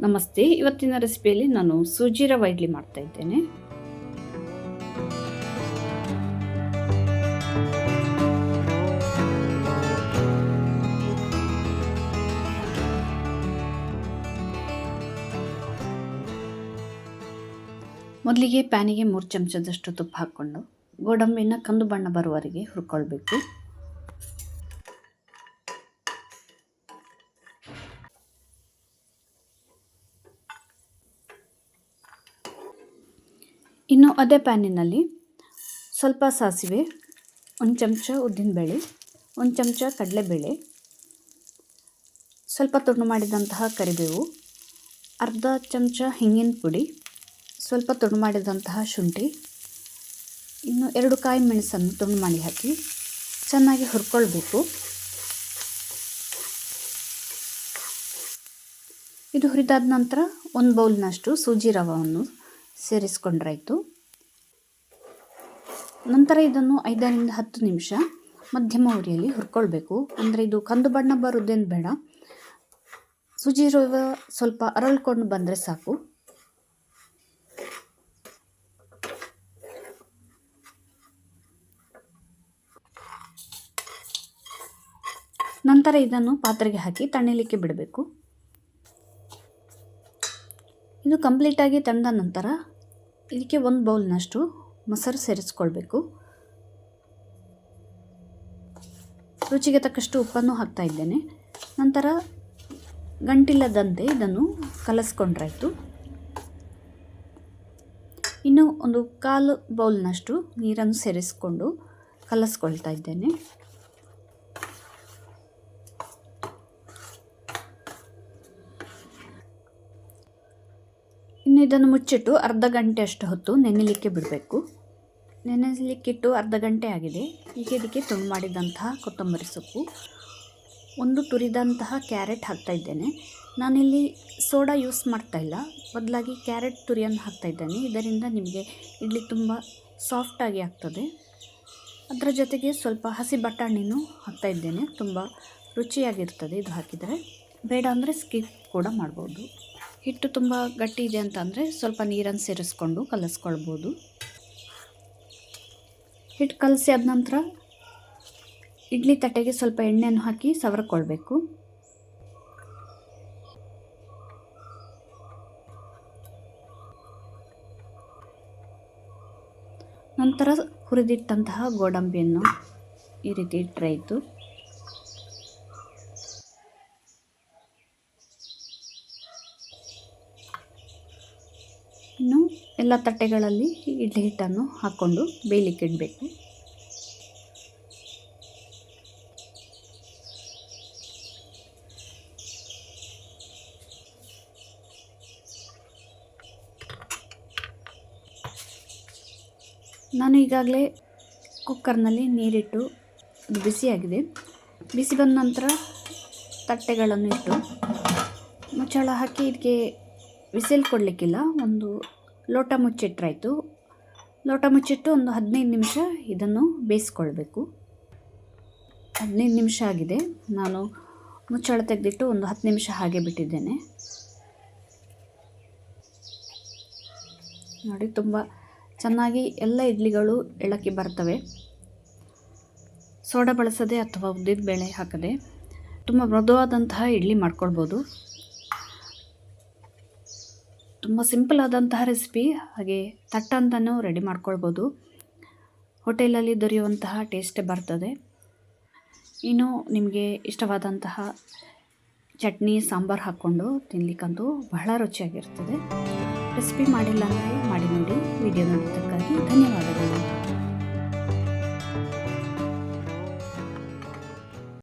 ನಮಸ್ತೆ. ಇವತ್ತಿನ ರೆಸಿಪಿಯಲ್ಲಿ ನಾನು ಸೂಜಿ ರವೆ ಇಡ್ಲಿ ಮಾಡ್ತಾ ಇದ್ದೇನೆ. ಮೊದಲಿಗೆ ಪ್ಯಾನಿಗೆ ಮೂರು ಚಮಚದಷ್ಟು ತುಪ್ಪ ಹಾಕ್ಕೊಂಡು ಗೋಡಂಬಿನ ಕಂದು ಬಣ್ಣ ಬರುವವರೆಗೆ ಹುರ್ಕೊಳ್ಬೇಕು. ಇನ್ನು ಅದೇ ಪ್ಯಾನಿನಲ್ಲಿ ಸ್ವಲ್ಪ ಸಾಸಿವೆ, ಒಂದು ಚಮಚ ಉದ್ದಿನಬೇಳೆ, ಒಂದು ಚಮಚ ಕಡಲೆಬೇಳೆ, ಸ್ವಲ್ಪ ತುಂಡು ಮಾಡಿದಂತಹ ಕರಿಬೇವು, ಅರ್ಧ ಚಮಚ ಹಿಂಗಿನ ಪುಡಿ, ಸ್ವಲ್ಪ ತುಂಡು ಮಾಡಿದಂತಹ ಶುಂಠಿ, ಇನ್ನು ಎರಡು ಕಾಯಿ ಮೆಣಸನ್ನು ತುಂಡು ಮಾಡಿ ಹಾಕಿ ಚೆನ್ನಾಗಿ ಹುರ್ಕೊಳ್ಬೇಕು. ಇದು ಹುರಿದಾದ ನಂತರ ಒಂದು ಬೌಲ್ನಷ್ಟು ಸೂಜಿ ರವನ್ನು ಸೇರಿಸ್ಕೊಂಡ್ರಾಯ್ತು. ನಂತರ ಇದನ್ನು ಐದರಿಂದ ಹತ್ತು ನಿಮಿಷ ಮಧ್ಯಮ ಉರಿಯಲ್ಲಿ ಹುರ್ಕೊಳ್ಬೇಕು. ಅಂದರೆ ಇದು ಕಂದು ಬಣ್ಣ ಬರೋದೇನು ಬೇಡ. ಸುಜಿ ರವ ಸ್ವಲ್ಪ ಅರಳ್ಕೊಂಡು ಬಂದರೆ ಸಾಕು. ನಂತರ ಇದನ್ನು ಪಾತ್ರೆಗೆ ಹಾಕಿ ತಣ್ಣಲಿಕ್ಕೆ ಬಿಡಬೇಕು. ಇದು ಕಂಪ್ಲೀಟಾಗಿ ತಂದ ನಂತರ ಇದಕ್ಕೆ ಒಂದು ಬೌಲ್ನಷ್ಟು ಮೊಸರು ಸೇರಿಸ್ಕೊಳ್ಬೇಕು. ರುಚಿಗೆ ತಕ್ಕಷ್ಟು ಉಪ್ಪನ್ನು ಹಾಕ್ತಾ ಇದ್ದೇನೆ. ನಂತರ ಗಂಟಿಲ್ಲದಂತೆ ಇದನ್ನು ಕಲಸ್ಕೊಂಡ್ರಾಯಿತು. ಇನ್ನು ಒಂದು ಕಾಲು ಬೌಲ್ನಷ್ಟು ನೀರನ್ನು ಸೇರಿಸ್ಕೊಂಡು ಕಲಸ್ಕೊಳ್ತಾ ಇದ್ದೇನೆ. ಇದನ್ನು ಮುಚ್ಚಿಟ್ಟು ಅರ್ಧ ಗಂಟೆ ಅಷ್ಟು ಹೊತ್ತು ನೆನೆಲಿಕ್ಕೆ ಬಿಡಬೇಕು. ನೆನೆಸಲಿಕ್ಕಿಟ್ಟು ಅರ್ಧ ಗಂಟೆ ಆಗಿದೆ. ಈಗ ಇದಕ್ಕೆ ತುಂಡು ಮಾಡಿದಂತಹ ಕೊತ್ತಂಬರಿ ಸೊಪ್ಪು. ಒಂದು ತುರಿದಂತಹ ಕ್ಯಾರೆಟ್ ಹಾಕ್ತಾ ಇದ್ದೇನೆ. ನಾನಿಲ್ಲಿ ಸೋಡಾ ಯೂಸ್ ಮಾಡ್ತಾ ಇಲ್ಲ. ಬದಲಾಗಿ ಕ್ಯಾರೆಟ್ ತುರಿಯನ್ನು ಹಾಕ್ತಾ ಇದ್ದೇನೆ. ಇದರಿಂದ ನಿಮಗೆ ಇಡ್ಲಿ ತುಂಬ ಸಾಫ್ಟಾಗಿ ಆಗ್ತದೆ. ಅದರ ಜೊತೆಗೆ ಸ್ವಲ್ಪ ಹಸಿ ಬಟಾಣಿನೂ ಹಾಕ್ತಾ ಇದ್ದೇನೆ. ತುಂಬ ರುಚಿಯಾಗಿರ್ತದೆ ಇದು ಹಾಕಿದರೆ. ಬೇಡ ಅಂದರೆ ಸ್ಕಿಪ್ ಕೂಡ ಮಾಡ್ಬೋದು. ಹಿಟ್ಟು ತುಂಬ ಗಟ್ಟಿ ಇದೆ ಅಂತಂದರೆ ಸ್ವಲ್ಪ ನೀರನ್ನು ಸೇರಿಸ್ಕೊಂಡು ಕಲಸ್ಕೊಳ್ಬೋದು. ಹಿಟ್ಟು ಕಲಸಿ ಆದ ನಂತರ ಇಡ್ಲಿ ತಟ್ಟೆಗೆ ಸ್ವಲ್ಪ ಎಣ್ಣೆಯನ್ನು ಹಾಕಿ ಸವರ್ಕೊಳ್ಬೇಕು. ನಂತರ ಹುರಿದಿಟ್ಟಂತಹ ಗೋಡಂಬಿಯನ್ನು ಈ ರೀತಿ ಇಟ್ಟರಾಯಿತು ಇನ್ನು ಎಲ್ಲ ತಟ್ಟೆಗಳಲ್ಲಿ ಇಡ್ಲಿ ಹಿಟ್ಟನ್ನು ಹಾಕ್ಕೊಂಡು ಬೇಯಲಿಕ್ಕೆ ಇಡಬೇಕು. ನಾನು ಈಗಾಗಲೇ ಕುಕ್ಕರ್ನಲ್ಲಿ ನೀರಿಟ್ಟು ಅದು ಬಿಸಿಯಾಗಿದೆ. ಬಿಸಿ ಬಂದ ನಂತರ ತಟ್ಟೆಗಳನ್ನು ಇಟ್ಟು ಮುಚ್ಚಳ ಹಾಕಿ ಇದಕ್ಕೆ ವಿಸಿಲ್ ಕೊಡಲಿಕ್ಕಿಲ್ಲ ಒಂದು ಲೋಟ ಮುಚ್ಚಿಟ್ರಾಯಿತು. ಲೋಟ ಮುಚ್ಚಿಟ್ಟು ಒಂದು ಹದಿನೈದು ನಿಮಿಷ ಇದನ್ನು ಬೇಯಿಸ್ಕೊಳ್ಬೇಕು. ಹದಿನೈದು ನಿಮಿಷ ಆಗಿದೆ. ನಾನು ಮುಚ್ಚಳ ತೆಗೆದಿಟ್ಟು ಒಂದು ಹತ್ತು ನಿಮಿಷ ಹಾಗೆ ಬಿಟ್ಟಿದ್ದೇನೆ. ನೋಡಿ, ತುಂಬ ಚೆನ್ನಾಗಿ ಎಲ್ಲ ಇಡ್ಲಿಗಳು ಎಳಕ್ಕೆ ಬರ್ತವೆ. ಸೋಡಾ ಬಳಸದೆ ಅಥವಾ ಉದ್ದಿದ ಬೇಳೆ ಹಾಕದೆ ತುಂಬ ಮೃದುವಾದಂತಹ ಇಡ್ಲಿ ಮಾಡ್ಕೊಳ್ಬೋದು. ತುಂಬ ಸಿಂಪಲ್ ಆದಂತಹ ರೆಸಿಪಿ. ಹಾಗೆ ತಟ್ಟಂತನೂ ರೆಡಿ ಮಾಡ್ಕೊಳ್ಬೋದು. ಹೋಟೆಲಲ್ಲಿ ದೊರೆಯುವಂತಹ ಟೇಸ್ಟೇ ಬರ್ತದೆ. ಇನ್ನು ನಿಮಗೆ ಇಷ್ಟವಾದಂತಹ ಚಟ್ನಿ, ಸಾಂಬಾರು ಹಾಕ್ಕೊಂಡು ತಿನ್ನಲಿಕ್ಕಂತೂ ಬಹಳ ರುಚಿಯಾಗಿರ್ತದೆ. ರೆಸಿಪಿ ಮಾಡಿಲ್ಲ ಅಂದರೆ ಮಾಡಿ ನೋಡಿ. ವಿಡಿಯೋ ನೋಡಿದ್ದಕ್ಕಾಗಿ ಧನ್ಯವಾದ